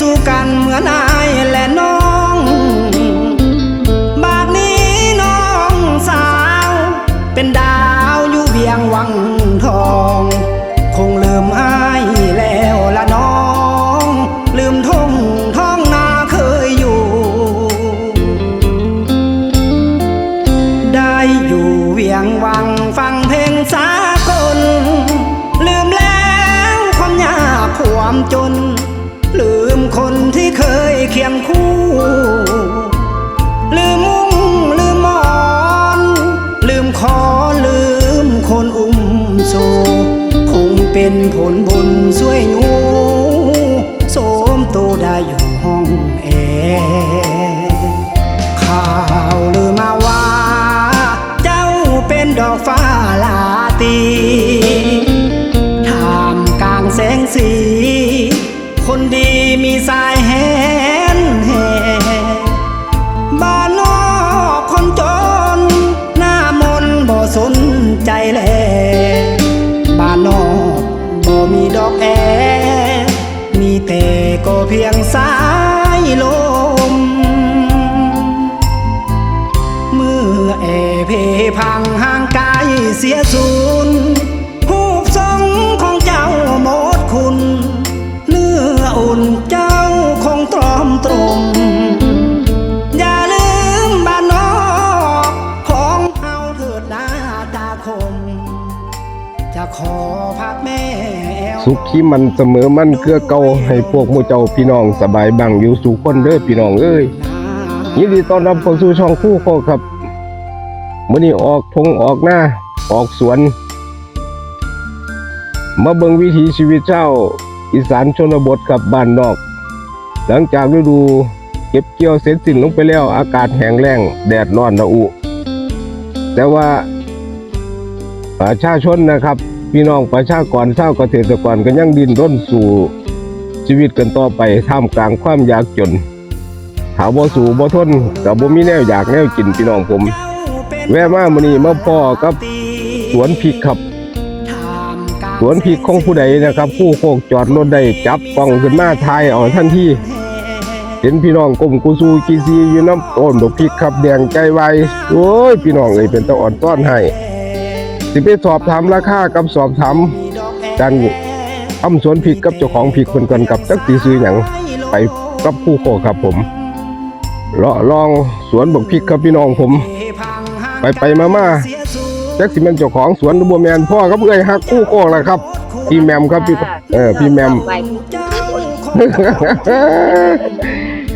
สู้กันเหมือนนายและน้อง เป็นผลบุญช่วยอยู่โสมโตได้อยู่ห้องแอร์ ลม เมื่อแอเพพังห่างไกลเสียสูญ สุขที่มันเสมอมันเกือเก่าให้พวกมู่เจ้าพี่น้องสบายบังอยู่สู่คนเด้อพี่น้องเอ้ยยินดีต้อนรับเข้าสู่ช่องคู่โคครับมื้อนี้ออกทงออกหน้าออกสวน มาเบิงวิถีชีวิตเจ้า อีสานชนบทกับบ้านนอก หลังจากฤดูเก็บเกี่ยวเสร็จสิ้นลงไปแล้วอากาศแห้งแล้งแดดร้อนระอุ แต่ว่าประชาชนนะครับ พี่น้องประชากรชาวเกษตรกรก็ยังดิ้นร่นสู่ชีวิตกันต่อไปท่ามกลางความยากจนถาบ่สู่บ่ทนกับบ่มีแนวอยากแนวกินพี่น้องผม แวะมามื้อนี้มาพ่อกับสวนพริกครับสวนพริกของผู้ใดนะครับ ผู้โคกจอดรถได้จับกล้องขึ้นมาถ่ายเอาทันทีเห็นพี่น้องกลมกุซูกีซีอยู่น้ำต้นดอกพริกครับแดงใจไวโอ้ยพี่น้องเอ้ยเป็นตะอ่อนต้อนให้ สิไปสอบถามราคากับสอบถามการทำสวนพริกกับเจ้าของพริกเพิ่นกันกับจักสีซื้อหยังไปกับผู้โคครับผมเลาะลองสวนบักพริกครับพี่น้องผม ไปไปมามาจักสิเป็นเจ้าของสวนหรือบ่แม่นพ่อกับเอ้ยฮักคู่โคล่ะครับ พี่แมมครับพี่เออพี่แมมไป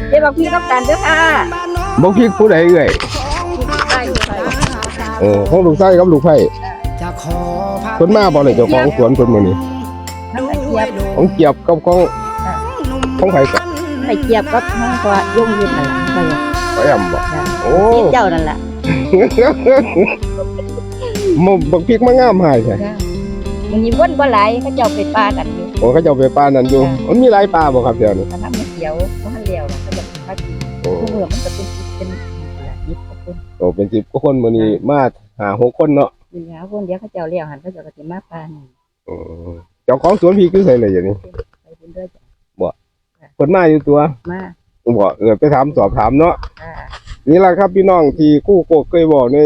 เดี๋ยวบอกพี่กับกันเด้อค่ะบักพริกผู้ใดเอ้ยไปไปเออของลูกไส้กับลูกไผ่ เพิ่นมาบ่เลยเจ้าของสวนเพิ่นมื้อนี้ทั้งไข่เจียบของเกียบกับของของไผก็ไข่เจียบกับทั้งตัวยุ่งยืนนั่นแหละไปเลยไปอ่ำบ่โอ้กินเจ้านั่นแหละมบักพริกมางามหายใช่มันยิ้มวนบ่ไหลายเขาเจ้าไปปลากันอยู่โอ้เขาเจ้าไปปลานั่นอยู่มันมีหลายปลาบ่ครับเดี๋ยวนี้มันน้ำมันเขียวมันเลี้ยวเขาจะมากินโอ้ผู้เมืองมันจะเป็นเป็นยิบกับคนโอ้เป็นสิบกว่าคนมื้อนี้มาหาหกคนเนาะกิ นแล้วคนเดียวเขาเจ้าเลี้ยวหันเขาเจ้าก็สิมาปลาหนึ่งเออเจ้าของสวนพริกคือไสเลยอย่างนี้ไปเป็นเด้อจ้ะเพิ่นมาอยู่ตัวมาบ่เออไปถามสอบถามเนาะอ่านี่ล่ะครับพี่น้องที่คู่โคกเคยบอกใน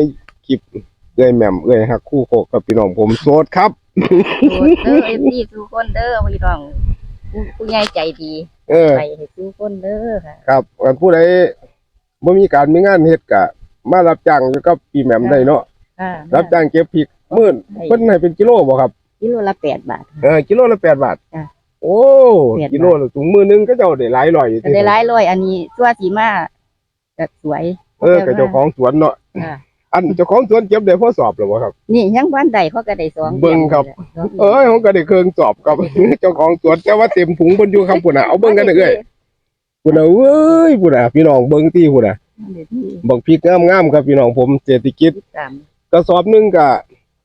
คลิปเอ้ยแหม่มเอ้ยฮักคู่โคกกับพี่น้องผมโสดครับโดดเด้อเอฟซีทุกคนเด้อพี่น้องผู้ผู้ใหญ่ใจดีเออ ไปให้ทุกคนเด้อค่ะ ครับอันผู้ใดบ่มีการมีงานเฮ็ดก็มารับจ้างอยู่กับพี่แหม่มได้เนาะ ค่ะรับจ้างเก็บพริกมื้อเพิ่นให้เป็นกิโลบ่ครับ กิโลละแปดบาท เออกิโลละ8บาทจ้ะโอ้แปดบาท กิโลละถุงมือหนึงก็เจ้าได้หลายร้อยอยู่ก็ที่ได้หลายร้อยอันนี้ตัวสีมาแบบสวยเออกับเจ้าของสวนเนาะค่ะอันเจ้าของสวนเก็บได้พอสอบแล้วบ่ครับ นี่ยังบ้านใดเขาก็ได้สองเบิ่งครับเอ้ยผมก็ได้เครื่องสอบครับ เจ้าของสวนแต่ว่าเต็มถุงเพิ่นอยู่ครับพุ่นน่ะเอาเบิ่งกันเด้อเอ้ยพุ่นน่ะเอ้ยพุ่นน่ะพี่น้องเบิ่งติพุ่นน่ะเดี๋ยวที่บักพริกงามๆครับพี่น้องผมเศรษฐกิจสาม กระสอบหนึงก็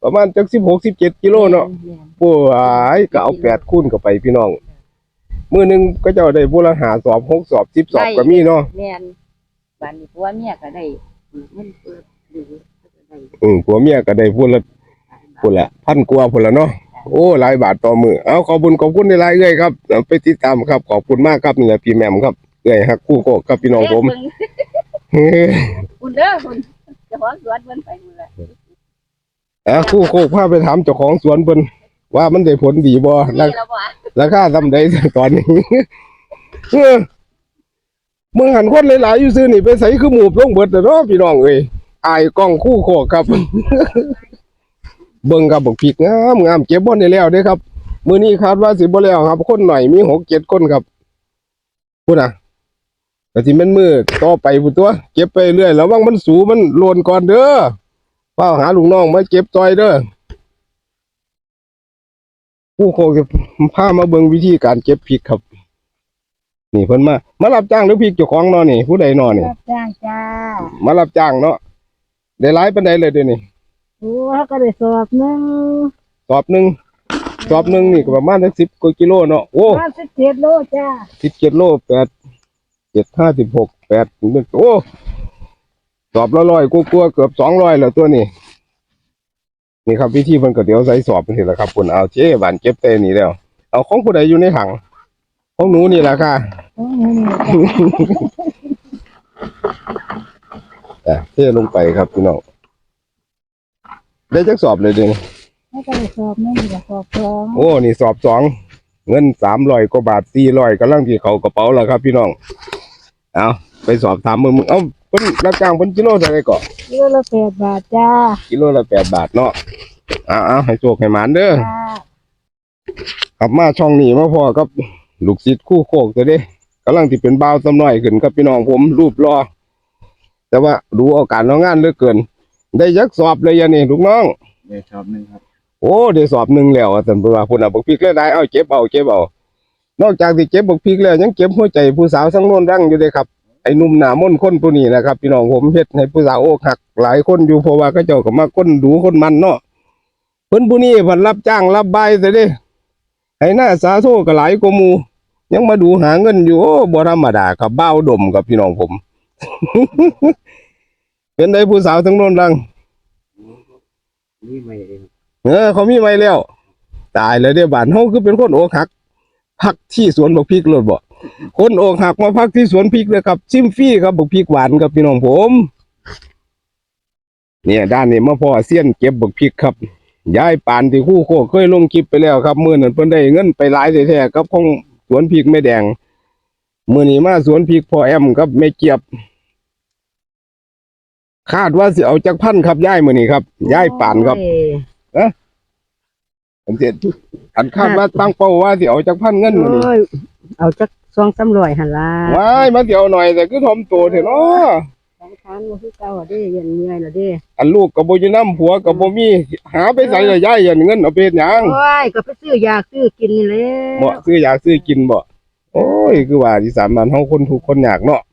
ประมาณจัก16 17กิโลเนาะโอ้ยก็เอา8คูณเข้าไปพี่น้องมื้อหนึงก็เจ้าได้บุละหาสอบหกสอบ10สอบก็มีเนาะแม่นบ้านนี้ผัวเมียก็ได้มันเปิดดูอืมผัวเมียก็ได้พูดละพูดละพันกว่าพูดละเนาะโอ้หลายบาทต่อมือเอาขอบคุณขอบคุณในหลายๆเอ้ยครับเอาไปติดตามครับขอบคุณมากครับนี่แหละพี่แหม่มครับเอ้ยฮักคู่โกะกับพี่น้องผม เบิ่งคุณเด้อคุณเจะของสวนเพิ่นไปนู่นละอะคู่โคกพาไปถามเจ้าของสวนเพิ่นว่ามันได้ผลดีบ่รานี่แล้วบ่ราคาทำได้ตอนนี้ เออมึงหันคนหลายๆอยู่ซื้อนี่ไปใส่คือหมูบลงเบิดแต่เนาะพี่น้องเอ้ยอายกล้องคู่โคกครับ เบิ่งครับบักพริกงามงามเก็บบ่ได้แล้วเด้ครับ มื้อนี้คาดว่าสิบ่แล้วครับ คนหน่อยมี6 7คนครับพุ่นน่ะ ก็สิแม่นมือต่อไปพุ่นตัว เก็บไปเรื่อยระวังมันสูมันโลนก่อนเด้อเฝ้าหาลุงน้องมาเก็บจอยเด้อผู้โคจะพามาเบิ่งวิธีการเก็บพริกครับ นี่เพิ่นมา มารับจ้างหรือพริกเจ้าของเนาะนี่ ผู้ใดเนาะนี่ รับจ้างจ้ามารับจ้างเนาะได้หลายปานใดเลยเดี๋ยวนี้โอ้เขาก็ได้สอบหนึงสอบหนึ่งสอบหนึ่งนี่ก็ประมาณสักสิบกว่ากิโลเนาะโอ้มาสิบเจ็ดโลจ้า สิบเจ็ดโลแปด เจ็ดห้าสิบหกแปดโอ้สอบละร้อยกลัวาๆเกือบสองร้อยแล้วตัวนี้ นี่ครับวิธีเพิ่นก็เดี๋ยวใส่สอบเป็นสิละครับคุณเอาเจ๊บานเก็บเต้นี่แล้ว เอาของผู้ใดอยู่ในถังของหนูนี่แหละค่ะโอ้นี่นี่จ้ะอะเทลงไปครับพี่น้องได้จักสอบเลยเดี๋ยวนี้เขาก็ได้สอบหนึงก็สอบสองโอ้นี่สอบสองเงินสามร้อยกว่าบาทสี่ร้อยกำลังที่เขากระเป๋าแล้วครับพี่น้อง เอาไปสอบถามมึงมึงเอาเพิ่นรับจ้างเพิ่นกิโลเท่าไหร่ก่อกิโลละแปดบาทจ้ากิโลละแปดบาทเนาะเอาเอาให้โชคให้หมานเด้อจ้าขับมาช่องนี้มาพอกับลูกศิษย์คู่โคกตัวเด้กำลังที่เป็นบ่าวสำน้อยขึ้นครับพี่น้องผมรูปรอแต่ว่าดูเอาการเอางานเหลือเกิน ได้ยักสอบเลยอยางนี่ลูกน้องได้ชอบหนึ่งครับ โอ้ได้สอบหนึ่งแล้วอาจารย์ว่าพุ่นอะบักพริกแล้วได้เอาเก็บเอาเก็บเอา นอกจากที่เก็บบักพริกแล้วยังเก็บหัวใจผู้สาวทั้งโน้นรังอยู่เลยครับไอ้หนุ่มหน้ามนต์คนผู้นี้นะครับพี่น้องผมเฮ็ดให้ผู้สาวอกหักหลายคนอยู่เพราะว่าเขาเจ้าก็มาคนดูคนมันเนาะเพิ่นผู้นี้เพิ่นรับจ้างรับบายซะเด้ให้หน้าสาโทก็หลายกว่าหมู่ยังมาดูหาเงินอยู่โอ้บ่ธรรมดาครับบ้าวดมกับพี่น้องผม เป็นได้ผู้สาวทั้งโน้นรังนี่ไม่เองเออเขามีไว้แล้ว ตายแล้วเดี๋ยวบ้านเฮาคือเป็นคนอกหัก พักที่สวนบักพริกเลยบ่คนอกหักมาพักที่สวนพริกเลยครับซิมฟรี่ครับบักพริกหวานครับพี่น้องผม เนี่ยด้านนี้มาพอเสี้ยนเก็บบักพริกครับย้ายปานที่คู่โคกเคยลงคลิปไปแล้วครับมื้อนั้นเพิ่นได้เงินไปหลายแท้ๆครับของสวนพริกแม่แดงมื้อนี้มาสวนพริกพ่อแอมครับแม่เกียบ คาดว่าสิเอาจักพันครับย้ายมื้อนี้ครับย้ายปานครับ ผมเสียอันคาดว่าตั้งเป้าว่าสิเอาจักพันเงินมื้อนี้โอ้ยเอาจักสองสามร้อยหันละว้ายมาเดี๋ยวหน่อยแต่คือทอมโตเถอะเนาะสองพันว่าคือเก่าอะเด้เย็นเมื่อยและเด้อันลูกกับโบอยู่น้ำผัวกับโบมี หาไปใส่ละย่ายยันเงินเอาไปเฮ็ดหยังโอ้ยก็ไปซื้อยาซื้อกินนี่แหละ บ่ซื้ออยากซื้อกินบ่โอ้ย คือว่าที่สามบ้านเฮาคนทุกข์คนยากเนาะเ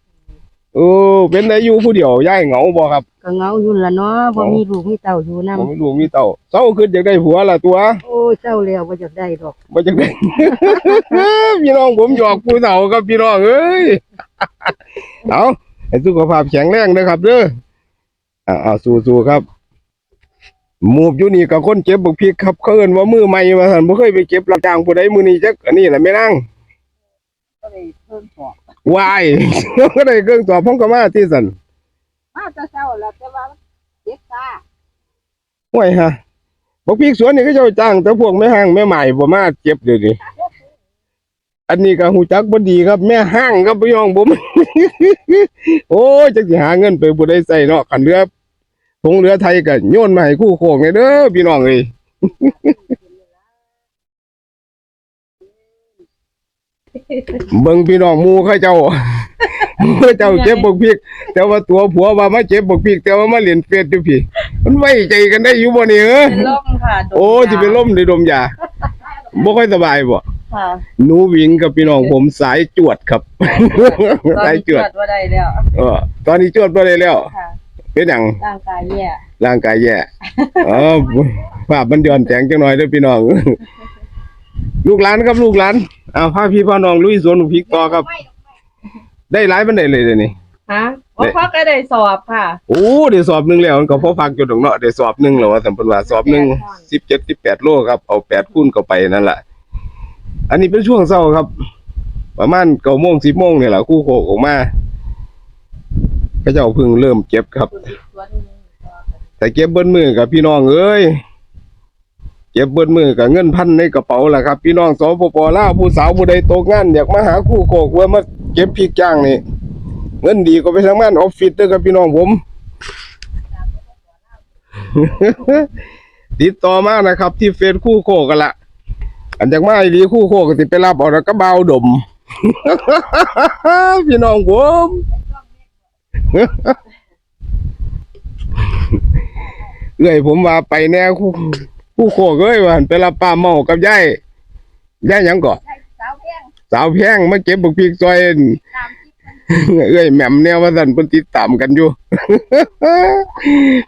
ออเป็นได้อยู่ผู้เดียวย่ายเหงาบ่ครับ ก็เหงาอยู่ละเนาะบ่มีลูกมีเต้าอยู่นํบ่มีลูกมีเต้าเศร้าขึ้นอยากได้ผัวล่ะตัว โอ้ยเจ้าแล้วบ่อยากได้ดอกบ่จักได้ พี่น้องผมหยอกผู้เฒ่าครับพี่น้องเอ้ยเอาให้สุขภาพแข็งแรงนะครับเด้ออ่าเอาสู้ๆครับหมูบอยู่นี่กับคนเก็บบักพริกครับเขาเอิ้นว่ามือใหม่มาซั่นบ่เคยไปเก็บรับจ้างผู้ใดมื้อนี้จักอันนี้แหละแม่นางก็ได้เพิ่มสอบ วาย ก็ได้เครื่องสอบพ้องกับมาที่ซั่นมาแต่เช้าแล้วแต่ว่าเจ็บตาห่วยฮะบักพริกสวนนี่เขาเจ้าจ้าง แต่พวกแม่ห้างแม่ใหม่บ่มาเก็บเดี๋ยวนี้อันนี้ก็ฮู้จักบ่ดีครับ แม่ห้างครับพี่น้องผมโอ้ยจักสิหาเงินไปบ่ได้ใส่เนาะคันเรือทงเรือไทยก็โยนมาให้คู่โคกเลยเด้อพี่น้องเอ้ย เบิ่งพี่น้องหมู่เขาเจ้าหมู่เขาเจ้าเจ็บบักพริก แต่ว่าตัวผัวว่ามาเจ็บบักพริก แต่ว่ามาเล่นเฟซอยู่พี่ มันไว้ใจกันได้อยู่บ่นี่เอ้อเป็นลมค่ะดมโอ้ยาสิเป็นลมได้ดมยาบ่ค่อยสบายบ่ค่ะหนูหวิงกับพี่น้องผมสายจวดครับ ตอนสายนี้จวดดว่าได้แล้วเออตอนนี้จวดบ่ได้แล้ว ค่ะเป็นหยัง ร่างกายแย่ร่างกายแย่อ๋อภาพมันย้อนแสงจังหน่อยเด้อพี่น้อง ลูกหลานครับลูกหลานอ้าวพาพี่พ่อน้องลุยสวนพริกต่อครับ ได้หลายปานใดเลยเดี๋ยวนี้ฮะว่าพ่อก็ได้สอบค่ะโอ้ได้สอบหนึงแล้วมันก็พอพักอยู่ดอกเนาะได้สอบหนึงแล้วว่าสัมพันธ์ว่าสอบหนึง17 18โลครับเอา8คูณเข้าไปนั่นแหละอันนี้เป็นช่วงเช้าครับ ประมาณ9โมง10โมงนี่แหละครู่โคกออกมาก็เจ้าเพิ่งเริ่มเก็บครับ แต่เก็บเบิ้มือกับพี่น้องเอ้ยเก็บเบิ้มือกับเงินพันในกระเป๋าแหละครับ พี่น้องสปปลาวผู้สาวผู้ใดตกงานอยากมาหาคู่โคกเว่ามาเก็บพริกจ้างนี่เงินดีก็ไปทำงานออฟฟิศเด้อครับพี่น้องผม ติดต่อมานะครับ ที่เฟซคู่โคกกันละอันจากมาอีหลีคู่โคกก็สิไปรับเอาแล้วก็เบาดม พี่น้องผมเอ้ยผมว่าไปแน่คู่ คู่โคกเอ้ยว่าหั่นไปรับป้าเมากับยายยายหยังก่อสาวเพียงสาวแพงมาเก็บบักพริกซอยอั่นตามที่เอ้ยแหม่มแนวว่าสั่นเพิ่นติดตามกันอยู่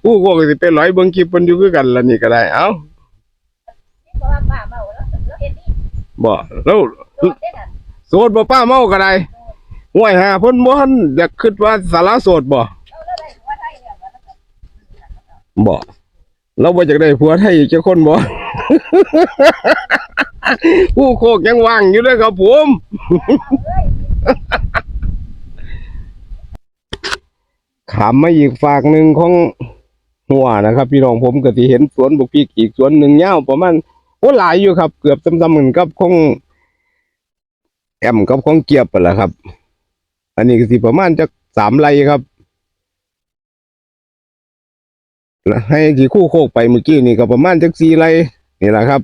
คู่โคกก็สิไปร้อยเบิ่งคลิปเพิ่นอยู่คือกันล่ะนี่ก็ได้ เอ้านี่เพราะว่าป้าเมาแล้วแล้วเห็นนี่บ่แล้ว โดดเด้อน่ะโสดบ่ป้าเมาก็ได้ห่วยหาเพิ่นบ่ทันอยากคิดว่าสาระโสดบ่แล้วแล้วได้ว่าได้แล้วว่าแล้วก็ บ่ เราบ่อยากได้ผัวไทยอีกจักคนบ่คู่โคกยังว่างอยู่เด้อครับผมขามมาอีกฝากหนึ่งของหัวนะครับ พี่น้องผมก็สิเห็นสวนบุกพริกอีกสวนหนึ่งยาวประมาณโอ้หลายอยู่ครับ เกือบซ้ำๆเหมือนกับของแอมกับของเกียบไปแหละครับ อันนี้ก็สิประมาณจักสามไร่ครับ ให้ที่คู่โคกไปเมื่อกี้นี่ก็ประมาณจักสี่ไร่นี่แหละครับ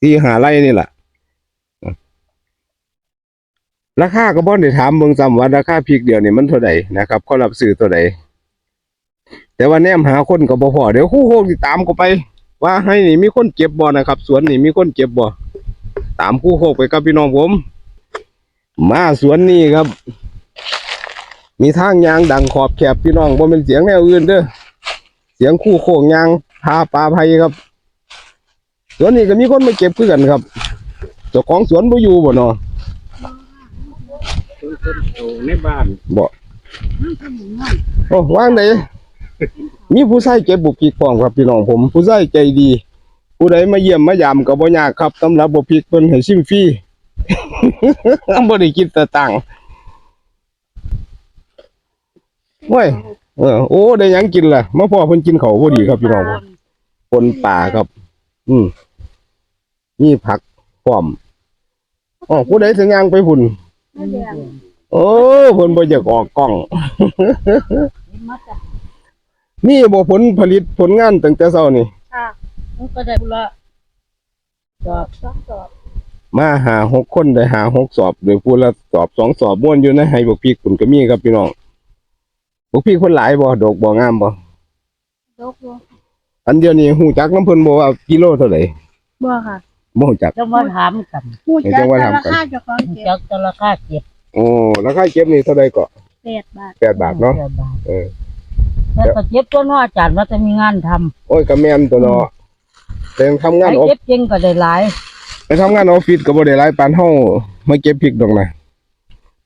สี่หาไร่นี่แหละราคาก็บ่ได้ถามเบิ่งซ้ำว่าราคาพริกเดียวนี่มันเท่าใดนะครับเขารับซื้อเท่าใดแต่ว่าแนมหาคนก็บ่พอเดี๋ยวคู่โคกสิดตามเขาไป ว่าให้นี่มีคนเก็บบ่นะครับ สวนนี่มีคนเก็บบ่ตามคู่โคกไปครับพี่น้องผม มาสวนนี่ครับ มีทางยางดังขอบแคบพี่น้องบ่เป็นเสียงแนวอื่นเด้อ สียงคู่โคกยางพาปลาไผครับสวนนี้ก็มีคนมาเก็บคือกันครับเจ้าของสวนบ่อยู่บ่เนาะต้นต้นโตในบ้านบ่โอ้วางไหนมีผู้ใช้เก็บบุกพริกพร้อมครับพี่น้องผม ผู้ใช้ใจดี ผู้ใดมาเยี่ยมมายามก็บ่ยากครับสำหรับบุกพริกเพิ่นให้ชิมฟรีบ่ได้คิดแต่ตังค์โอ้ย เออโอ้ได้หยังกินล่ะมาพ่อเพิ่นกินเขาวพอดีครับพี่น้องผมปนป่าครับ อืมมีผักพร้อมอ๋อผู้ใดสิย่างไปพุ่น ไม่แดงโอ้เพิ่นบ่อยากออกกล้อง นี่บ่ผลผลิตผลงานตั้งแต่เช้านี่ ค่ะมันก็ได้บุละสอบสองสอบมาหาหกคนได้หาหกสอบโดยผู้ละสอบสองสอบม่วนอยู่ในให้บักพริกคุณก็มีครับพี่น้องบัก พริกเพิ่นหลายบ่ดอกบ่งามบ่ยกบ่อันเดียวนี้ฮู้จักน้ำเพิ่นบ่ว่ากิโลเท่าไหร่บ่ค่ะบ่ฮู้จักจะมาถามกันพูดเดี๋ยวจัจะกว่าราทำกันคาเจ้าของเก็บจักแต่ราคาเก็บโอ้ราคาเก็บนี่เท่าใดก็แปดบาท8บาทเนาะแปดบาทเออแต่ก็เก็บตัวน้ออาจารย์ว่าจะมีงานทำโอ้ยก็แม่นตัวเนาะแต่ทำงานไอ้ออฟเก็บจริงก็ได้หลายไปทำงานออฟฟิศก็บ่ได้หลายปานเฮามาเก็บพริกดอกนะ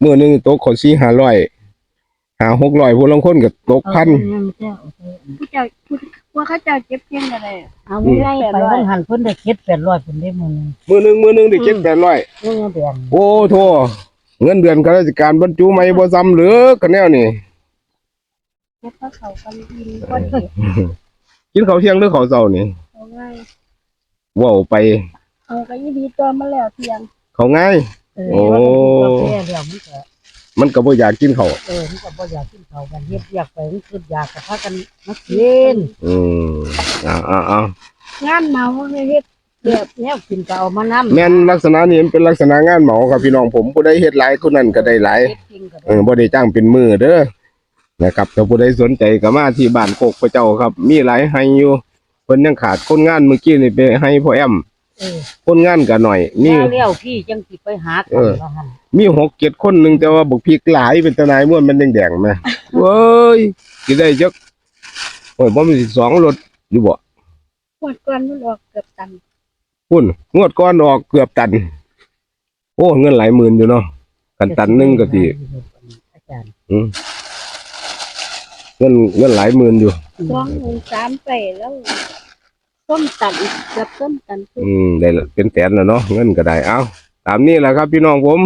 มื้อหนึงตกคน4 500 5 600ผู้ลางคนก็ตกพันผู้เจ้าผู้ว่าเขาเจ้าเก็บเพียงอะไรเอาไม่ได้ไปต้องหันเพิ่นได้เก็บแปดร้อยเพิ่นได้มื้อนึงมื้อหนึงมื้อหนึงได้เจ็ดแปดร้อยเงินเดือนโอ้โทเงินเดือนข้าราชการบรรจุไม่บ่ซ้ำเหลือกันแนวนี่เก็บเขาเขากันกินคนดีกินข้าวเที่ยงหรือข้าวเช้านี่เอาง่ายเว้าไปเอาก็ยี่ดีตัวมาแล้วเที่ยงเขาง่ายเออโอ้ ว่าจะกินกาแฟแล้วมันก็มันก็บ่อยากกินข้าวเออมันก็บ่อยากกินข้าวกันเฮ็ดอยากไปมันคืออยากก็พากันมากินอืมเอ่าอ่าอ่างานเมาเฮ็ดแบบแนวกินก็เอามานำแม่นลักษณะนี้มันเป็นลักษณะงานเหมาครับพี่น้องผมผู้ใดเฮ็ดหลายคนนั้นก็ได้หลายเก็บจริงก็เออบ่ได้จ้างเป็นมือเด้อนะครับถ้าผู้ใดสนใจก็มาที่บ้านโคกพระเจ้าครับ มีหลายให้อยู่เพิ่นยังขาดคนงานเมื่อกี้นี่ไปให้พ่อแอม เออคนงานก็หน่อย มี แล้วแล้วพี่จังสิไปหาเอกันอ ว่าหั่นมีหกเจ็ดคนหนึ่งแต่ว่าบุกพริกหลายเป็นตะนายม้วนมันแดงๆไหมเว้ยกินได้จักโอ้ยบ่มีสองรถอยู่บ่หมดก่อนมันออกเกือบตันพุ่นงวดก้อนออกเกือบตัน โอ้เงินหลายหมื่นอยู่เนาะกันตันหนึงก็สิอาจารย์อืมงินเงินหลายหมื่นอยู่สองหมื่นสามไปแล้ว ต้มตันเกือบต้มตันอืมได้ละเป็นแสนแล้วเนาะเงินก็ได้เอาตามนี้แหละครับ พี่น้องผม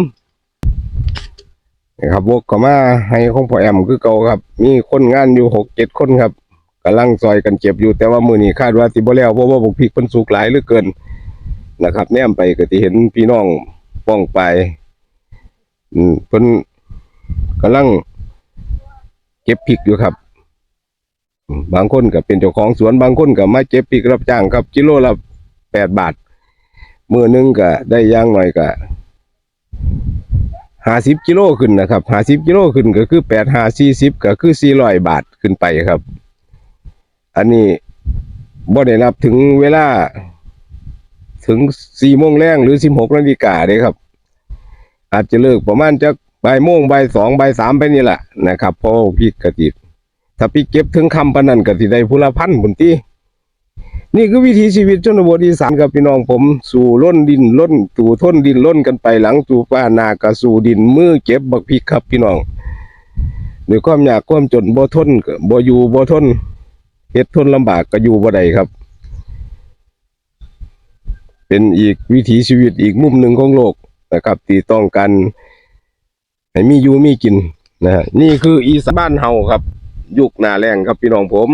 นะครับวกเข้ามาให้ของพ่อแอมคือเก่าครับ มีคนงานอยู่หกเจ็ดคนครับกำลังซอยกันเจ็บอยู่แต่ว่ามือนี้คาดว่าสิบ่แล้วเพราะว่าบุกพริกเพิ่นสุกหลายเหลือเกินนะครับ แนมไปก็สิเห็นพี่น้องป้องไปอืมเพิ่นกำลังเก็บพริกอยู่ครับ บางคนก็เป็นเจ้าของสวนบางคนก็มาเก็บพริกรับจ้างครับกิโลละแปดบาทมือหนึงก็ได้ย่างหน่อยก็ห้าสิบกิโลขึ้นนะครับห้าสิบกิโลขึ้นก็คือแปดห้าสี่สิบก็คือสี่ร้อยบาทขึ้นไปครับ อันนี้บ่ได้นับถึงเวลา ถึงสี่โมงแรงหรือสิบหกนาฬิกาเด้ครับ อาจจะเลิกประมาณจะบ่ายโมงบ่ายสองบ่ายสามไปนี่แหละนะครับเพราะว่าพี่กติ ถ้าพี่เก็บถึงคำปานนันกติได้พุละพันบุนตีนี่คือวิถีชีวิตชนบทอีสานกับพี่น้องผม สู่ล้นดินล้นตู่ทนดินล้นกันไปหลังตู่ป้านากระสู่ดินมือเก็บบักพริกครับพี่น้องด้วยความยากความจนบ่ทนก็บ่อยู่บ่ทนเฮ็ดทนลำบากก็อยู่บ่ได้ครับ เป็นอีกวิถีชีวิตอีกมุมหนึ่งของโลกนะครับที่ต้องการให้มีอยู่มีกินนะนี่คืออีสานบ้านเฮาครับ ยุคหน้าแรงครับพี่น้องผม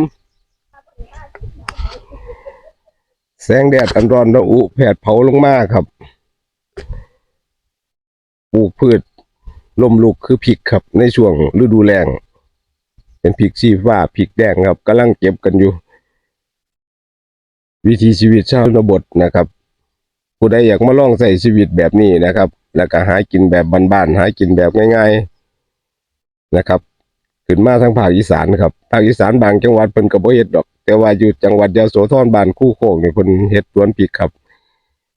แสงแดดอันร้อนระอุแผดเผาลงมาครับปลูกพืชลมลุกคือพริกครับ ในช่วงฤดูแล้งเป็นพริกชีฟ้าพริกแดงครับกำลังเก็บกันอยู่ วิถีชีวิตชาวชนบทนะครับ ผู้ใดอยากมาลองใส่ชีวิตแบบนี้นะครับ แล้วก็หากินแบบบ้านๆหากินแบบง่าย ๆนะครับ ขึ้นมาทางภาคอีสานครับภาคอีสานบางจังหวัดเพิ่นก็บ่เฮ็ดดอก แต่ว่าอยู่จังหวัดยโสธรบ้านคู่โคกนี่เพิ่นเฮ็ดสวนพริกครับ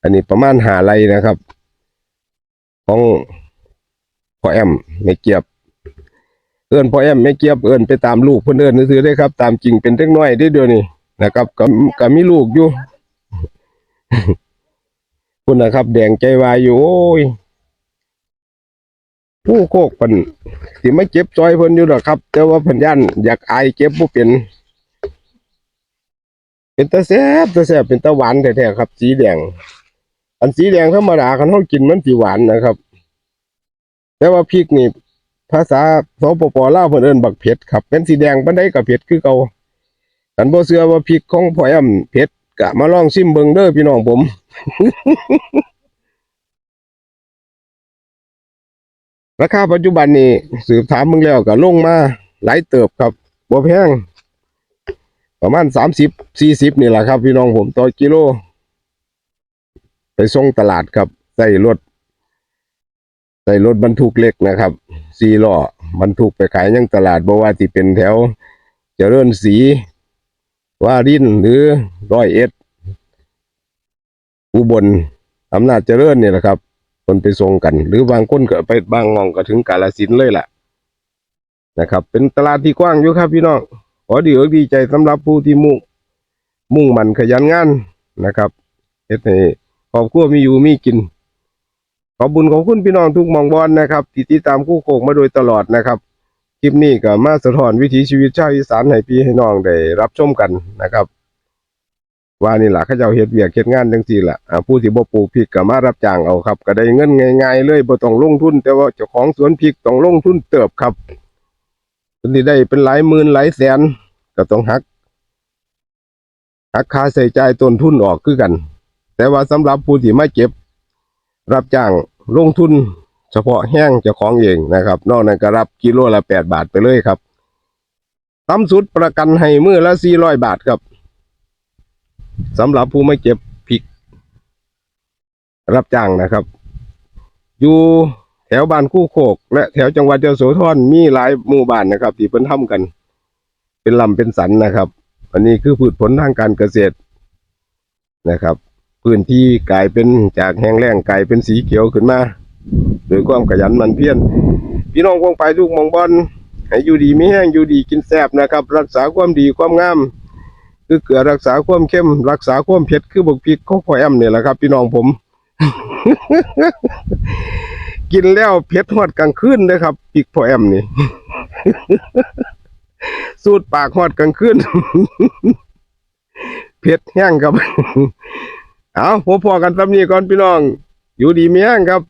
อันนี้ประมาณ5ไรนะครับ ของพ่อแอมไม่เกียบ เอิ้นพ่อแอมไม่เกียบเอิ้นไปตามลูกเพิ่นเอิ้นซื่อได้ครับ ตามจริงเป็นเด็กน้อยได้เดียวนี่นะครับก็ก็มีลูกอยู่คุณนะครับ แดงใจวายอยู่โอ้ย ผู้โคกเพิ่นสิไม่เจ็บซอยเพิ่นอยู่หรอกครับ แต่ว่าเพิ่นย่านอยากอายเจ็บบ่เป็น เป็นตาแซ่บตาแซ่บเป็นตาหวานแท้ๆครับ สีแดง อันสีแดงธรรมดาคันเฮากินมันสิหวานนะครับ แต่ว่าพริกนี่ภาษาสปปลาวเพิ่นเอิ้นบักเผ็ดครับ เป็นสีแดงปานใดก็เผ็ดคือเก่าคันบ่เชื่อว่าพริกของพ่อแอมเผ็ดก็มาลองชิมเบิ่งเด้อพี่น้องผม ราคาปัจจุบันนี้สืบถามมึงแล้วก็ลงมาหลายเติบครับบ่แพงประมาณสามสิบสี่สิบนี่แหละครับ พี่น้องผมต่อกิโล ไปส่งตลาดครับใส่รถใส่รถบรรทุกเล็กนะครับสี่ล้อบรรทุกไปขายยังตลาดบ่ว่าที่เป็นแถวเจริญศรีว่ารินหรือร้อยเอ็ดอุบลอำนาจเจริญเนี่ยแหละครับ คนไปส่งกัน หรือบางคนก็ไปบางหมองก็ถึงกาลสินเลยแหละนะครับ เป็นตลาดที่กว้างอยู่ครับพี่น้องขอดีอกดีใจสำหรับผู้ที่มุ่งมุ่งมันขยันงานนะครับเฮ็ดให้ครอบครัวมีอยู่มีกิน ขอบบุญของคุณพี่น้องทุกมองบอลนะครับติดตามคู่โคกมาโดยตลอดนะครับคลิปนี้ก็มาสะท้อนวิถีชีวิตชาวอีสานให้พี่ให้น้องได้รับชมกันนะครับ ว่านี่แหละเขาเจ้าเฮ็ดเวียกเฮ็ดงานจังซี่ล่ะอ่าผู้ที่บ่ปลูกพริกก็มารับจ้างเอาครับ ก็ได้เงินง่ายๆเลยบ่ต้องลงทุน แต่ว่าเจ้าของสวนพริกต้องลงทุนเติบครับเพิ่ได้เป็นหลายหมื่นหลายแสนก็ต้องหักหักค่าใช้จ่ายต้นทุนออกคือกัน แต่ว่าสำหรับผู้ที่มาเก็บ รับจ้างลงทุน เฉพาะแห้งเจ้าของเองนะครับ นอกนั้นก็รับกิโลละ8บาทไปเลยครับต่ำสุดประกันให้มือละ400บาทครับ สำหรับผู้ไม่เก็บพริก รับจ้างนะครับ อยู่แถวบ้านคู่โคก และแถวจังหวัดยโสธรมีหลายหมู่บ้านนะครับ ที่เพิ่นทำกัน เป็นลำเป็นสันนะครับ อันนี้คือพืชผลทางการเกษตรนะครับ พื้นที่กลายเป็นจากแห้งแล้งกลายเป็นสีเขียวขึ้นมาโดยความขยันหมันเพียรพี่น้องคงไปทุกมองบอลให้อยู่ดีไม่แห้งอยู่ดีกินแซบนะครับ รักษาความดีความงาม คือเกลือรักษาความเข้มรักษาความเผ็ดคือบกพริกของพ่อแอมเนี่ยแหละครับ พี่น้องผม กินแล้วเผ็ดหอดกลางคืนเลยครับพริกพ่อแอมนี่ สูตรปากฮอดกลางคืนเผ็ดแห้งครับ เอาพบพอกันตำนี้ก่อนพี่น้อง อยู่ดีมีแห้งครับ